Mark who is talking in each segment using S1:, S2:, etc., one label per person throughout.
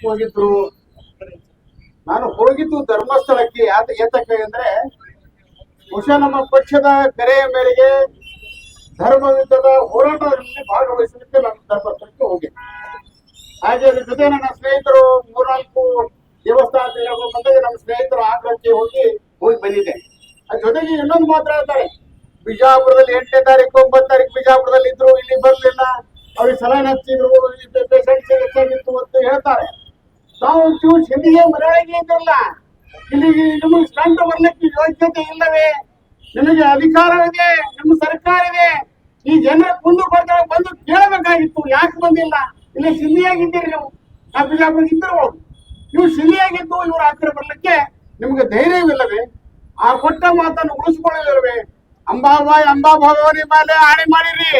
S1: ಹೋಗಿದ್ರು ನಾನು ಹೋಗಿದ್ದು ಧರ್ಮಸ್ಥಳಕ್ಕೆ. ಏತಕ್ಕೆ ಅಂದ್ರೆ ಬಹುಶಃ ನಮ್ಮ ಪಕ್ಷದ ಕರೆಯ ಮೇರೆಗೆ ಧರ್ಮಯುದ್ಧದ ಹೋರಾಟದಲ್ಲಿ ಭಾಗವಹಿಸಲಿಕ್ಕೆ ನಾನು ಧರ್ಮಸ್ಥಳಕ್ಕೆ ಹೋಗಿದ್ದೆ. ಹಾಗೆ ಅದ್ರ ಜೊತೆ ನನ್ನ ಸ್ನೇಹಿತರು ಮೂರ್ನಾಲ್ಕು ದೇವಸ್ಥಾನದಲ್ಲಿ ಹೋಗಿ ಬಂದಾಗ ನಮ್ಮ ಸ್ನೇಹಿತರು ಆಗ್ರಹಕ್ಕೆ ಹೋಗಿ ಹೋಗಿ ಬಂದಿದ್ದೆ. ಅದ್ರ ಜೊತೆಗೆ ಇನ್ನೊಂದು ಮಾತ್ರ ಹೇಳ್ತಾರೆ. ಬಿಜಾಪುರದಲ್ಲಿ ಎಂಟನೇ ತಾರೀಕು, ಒಂಬತ್ತು ತಾರೀಕು ಬಿಜಾಪುರದಲ್ಲಿ ಇದ್ರು, ಇಲ್ಲಿ ಬರಲಿಲ್ಲ. ಅವ್ರಿಗೆ ಸಲಹೆ ಹಚ್ಚಿದ್ರು ಪೇಷಂಟ್ಸ್ ಹೆಚ್ಚಾಗಿತ್ತು ಅಂತ ಹೇಳ್ತಾರೆ. ನಾವು ಒಂಚೂರು ಹಿಂದಿಗೆ ಮರಳಿಗೆ ಇದ್ರಲ್ಲ ಇಲ್ಲಿ ನಿಮಗೆ ಸ್ಟಂಟ್ ಬರ್ಲಿಕ್ಕೆ ಯೋಗ್ಯತೆ ಇಲ್ಲವೇ? ನಿಮಗೆ ಅಧಿಕಾರವಿದೆ ನಮ್ಮ ಸರ್ಕಾರ ಇದೆ ಈ ಜನ ಮುಂದೆ ಬರ್ತಾರೆ ಬಂದು ಕೇಳಬೇಕಾಗಿತ್ತು. ಯಾಕೆ ಬಂದಿಲ್ಲ? ಇಲ್ಲಿ ಸಿಂಧಿಯಾಗಿದ್ದೀರಿ ನೀವು. ನಾ ಬಿಜಾಪುರ ಇದ್ದಿರ್ಬೋದು ನೀವು ಸಿಂಧಿಯಾಗಿದ್ದು ಇವರು ಹತ್ತಿರ ಬರ್ಲಿಕ್ಕೆ ನಿಮಗೆ ಧೈರ್ಯವಿಲ್ಲವೇ? ಆ ಕೊಟ್ಟ ಮಾತನ್ನು ಉಳಿಸ್ಕೊಳ್ಳಲಿಲ್ಲವೇ ಅಂಬಾಬಾಯಿ ಅಂಬಾ ಭಗವಾನಿ ಮೇಲೆ ಆಣೆ ಮಾಡಿರಿ.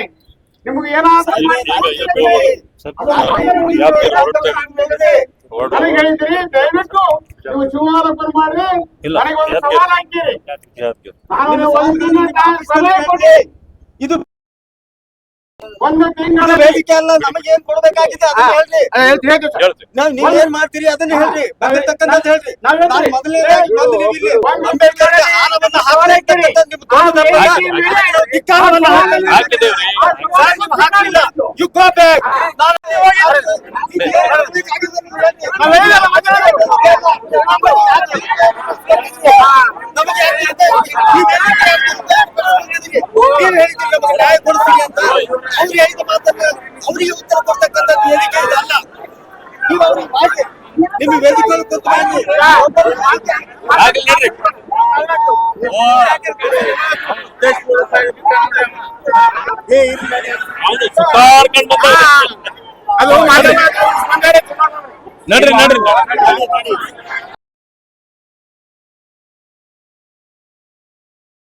S1: ನಿಮ್ಗೆ ಏನಾದ್ರೂ ನನಗೆ ಹೇಳಿದ್ರಿ ದಯವಿಟ್ಟು ನೀವು ಶಿವಾಲೋಪನ ಮಾಡ್ರಿ
S2: ಇಲ್ಲ,
S1: ನನಗೆ ಒಂದು
S2: ಯಾಕೆ?
S1: ಸವಾಲ್ ಹಾಕಿರಿ ನಾನು ಒಂದು ಸಮಯ ಕೊಡಿ.
S3: ಇದು
S1: ಒಂದು ತಿಂಗಳ
S3: ವೇದಿಕೆ ಅಲ್ಲ ನಮಗೆ ಏನ್ ಕೊಡ್ಬೇಕಾಗಿದೆ ಅದನ್ನ ಹೇಳ್ರಿ.
S2: ಹೇಳ್ತೀನಿ.
S3: ನಾವ್ ನೀವ್ ಏನ್ ಮಾಡ್ತೀರಿ ಅದನ್ನ ಹೇಳ್ರಿ. ಬಂದಿರ್ತಕ್ಕಂಥದ್ದು ಹೇಳ್ರಿ.
S1: ನಾವ್ ಹೇಳ್ತೀವಿ.
S3: ನಾನು ಮೊದಲನೇದಾಗಿ ಬಂದು ನೀವು ಇಲ್ಲಿ ಅಂಬೇಡ್ಕರ್
S1: ಅವರ
S3: ಹಾರವನ್ನ ನಿಮ್ಮ.
S2: ಹಾಕಿದ್ದೇವ್ರಿ.
S3: You go back. ನಾನು ಅಲ್ಲಿ ಹೋಗಿ ಇದು ಏನ್ ಮಾಡ್ಬೇಕಾಗಿದೆ ಅಂತ ಹೇಳ್ರಿ.
S1: ನಾವ್ ಹೇಳಿಲ್ಲ, ಮಾತಾಡೋದು.
S3: ನಮಗೆ ಯಾಕೆ ಅಂತ ನೀವ್ ನಮಗೆ ನ್ಯಾಯ ಅಂತ ಅವ್ರು ಹೇಳಿದ ಉತ್ತರ ಕೊಡ್ತಕ್ಕಂಥದ್ದು ವೇದಿಕೆ ಇದಲ್ಲ ನೀವು ಅವ್ರಿಗೆ
S2: ನಡ್ರಿ ನಡ್ರಿ.